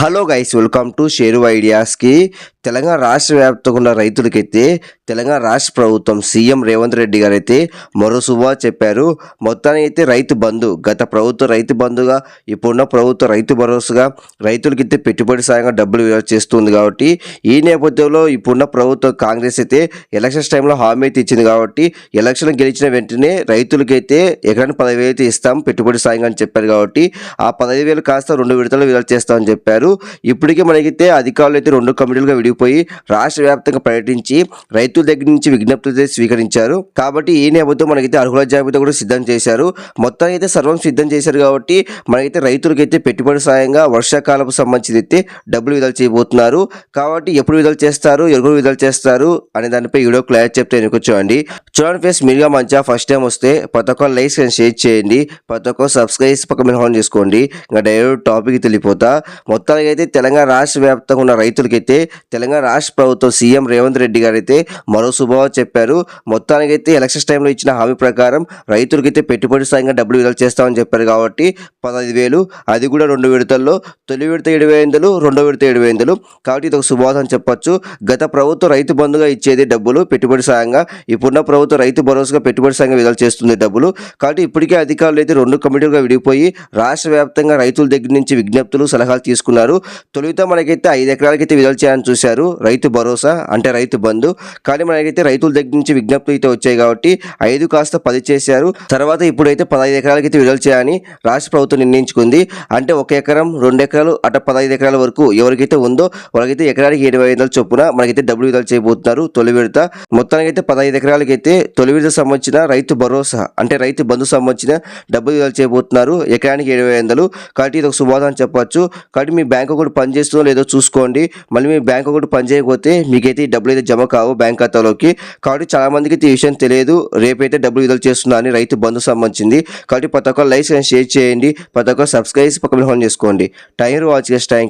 Hello guys welcome to share ఐడియాస్కి Telangana రాష్ట్ర వ్యాప్తంగా ఉన్న రైతులకైతే తెలంగాణ రాష్ట్ర ప్రభుత్వం సీఎం రేవంత్ రెడ్డి గారు అయితే మరో శుభా చెప్పారు. మొత్తానికి అయితే రైతు బంధు గత ప్రభుత్వ రైతు బంధుగా ఇప్పుడున్న ప్రభుత్వ రైతు భరోసాగా రైతులకైతే పెట్టుబడి సాయంగా డబ్బులు విడుదల చేస్తుంది కాబట్టి ఈ నేపథ్యంలో ఇప్పుడున్న ప్రభుత్వం కాంగ్రెస్ అయితే ఎలక్షన్స్ టైంలో హామీ అయితే ఇచ్చింది కాబట్టి ఎలక్షన్ గెలిచిన వెంటనే రైతులకైతే ఎకరానికి పదవి అయితే ఇస్తాం పెట్టుబడి సాయంగా అని చెప్పారు కాబట్టి ఆ పదహైదు వేలు కాస్త రెండు విడతలు విడుదల చేస్తామని చెప్పారు. ఇప్పటికే మనకైతే అధికారులు అయితే రెండు కమిటీలుగా విడిపోయి రాష్ట్ర వ్యాప్తంగా పర్యటించి రైతుల దగ్గర నుంచి విజ్ఞప్తులు అయితే స్వీకరించారు. కాబట్టి ఈ నేపథ్యం మనకైతే అర్హుల జాబితా కూడా సిద్ధం చేశారు. మొత్తానికి అయితే సర్వం సిద్ధం చేశారు కాబట్టి మనకైతే రైతులకైతే పెట్టుబడి సాయంగా వర్షాకాలపు సంబంధించి అయితే డబ్బులు విడుదల చేయబోతున్నారు. కాబట్టి ఎప్పుడు విడుదల చేస్తారు ఎవరు విడుదల చేస్తారు అనే దానిపై వీడియో క్లారిటీ చెప్తే ఎన్నుకోవచ్చండి చూడండి ఫేస్ మీరుగా మంచిగా ఫస్ట్ టైం వస్తే ప్రతి ఒక్క లైక్స్ అండ్ షేర్ చేయండి. ప్రతి ఒక్క సబ్స్క్రైబ్ పక్క మీద ఆన్ చేసుకోండి. ఇంకా డైరెక్ట్ టాపిక్ తెలిపోతా మొత్తానికి అయితే తెలంగాణ రాష్ట్ర వ్యాప్తంగా ఉన్న రైతులకైతే తెలంగాణ రాష్ట్ర ప్రభుత్వం సీఎం రేవంత్ రెడ్డి గారు అయితే మరో శుభవార్త చెప్పారు. మొత్తానికి అయితే ఎలక్షన్స్ టైంలో ఇచ్చిన హామీ ప్రకారం రైతులకైతే పెట్టుబడి సాయంగా డబ్బులు విడుదల చేస్తామని చెప్పారు కాబట్టి పదహైదు వేలు అది కూడా రెండు విడతల్లో తొలి విడత ఏడు వేలు రెండో విడత ఏడు వేలు కాబట్టి ఇది ఒక శుభవార్త అని చెప్పొచ్చు. గత ప్రభుత్వం రైతు బంధుగా ఇచ్చేది డబ్బులు పెట్టుబడి సాయంగా. ఇప్పుడున్న ప్రభుత్వం రైతు భరోసాగా పెట్టుబడి సాయంగా విడుదల చేస్తుంది డబ్బులు. కాబట్టి ఇప్పటికే అధికారులు అయితే రెండు కమిటీలుగా విడిపోయి రాష్ట్ర వ్యాప్తంగా రైతుల దగ్గర నుంచి విజ్ఞప్తులు సలహాలు తీసుకున్నారు. తొలుత మనకైతే ఐదు ఎకరాలకైతే విడుదల చేయాలని చూశారు. రైతు భరోసా అంటే రైతు బంధు. కానీ మనకైతే రైతుల దగ్గర నుంచి విజ్ఞప్తులు అయితే వచ్చాయి కాబట్టి ఐదు కాస్త పది చేశారు. తర్వాత ఇప్పుడైతే పదహైదు ఎకరాలకైతే విడుదల చేయాలని రాష్ట్ర ప్రభుత్వం నిర్ణయించుకుంది. అంటే ఒక ఎకరం రెండు ఎకరాలు అట పదహైదు ఎకరాల వరకు ఎవరికైతే ఉందో వాళ్ళకైతే ఎకరానికి ఏడు వందల చొప్పున మనకైతే డబ్బులు విడుదల చేయబోతున్నారు తొలి విడత. మొత్తానికి అయితే పదహైదు ఎకరాలకైతే తొలి విడత సంబంధించిన రైతు భరోసా అంటే రైతు బంధు సంబంధించిన డబ్బులు విడుదల చేయబోతున్నారు. ఎకరానికి ఏడు వందలు. కాబట్టి ఇది ఒక శుభాదం అని చెప్పొచ్చు. కాబట్టి మీ బ్యాంక్ బ్యాంక్ అకౌంట్ పనిచేస్తుందో లేదో చూసుకోండి. మళ్ళీ మీ బ్యాంక్ అకౌంట్ పనిచేయకపోతే మీకైతే ఈ డబ్బులు అయితే జమ కావు బ్యాంక్ ఖాతాలోకి. కాబట్టి చాలా మందికి ఈ విషయం తెలియదు. రేపైతే డబ్బులు విడుదల చేస్తున్నారని రైతు బంధు సంబంధించింది. కాబట్టి ప్రతి ఒక్క లైక్ అండ్ షేర్ చేయండి ప్రతి ఒక్క సబ్స్క్రైబ్ పక్కన హోన్ చేసుకోండి. Time watch thank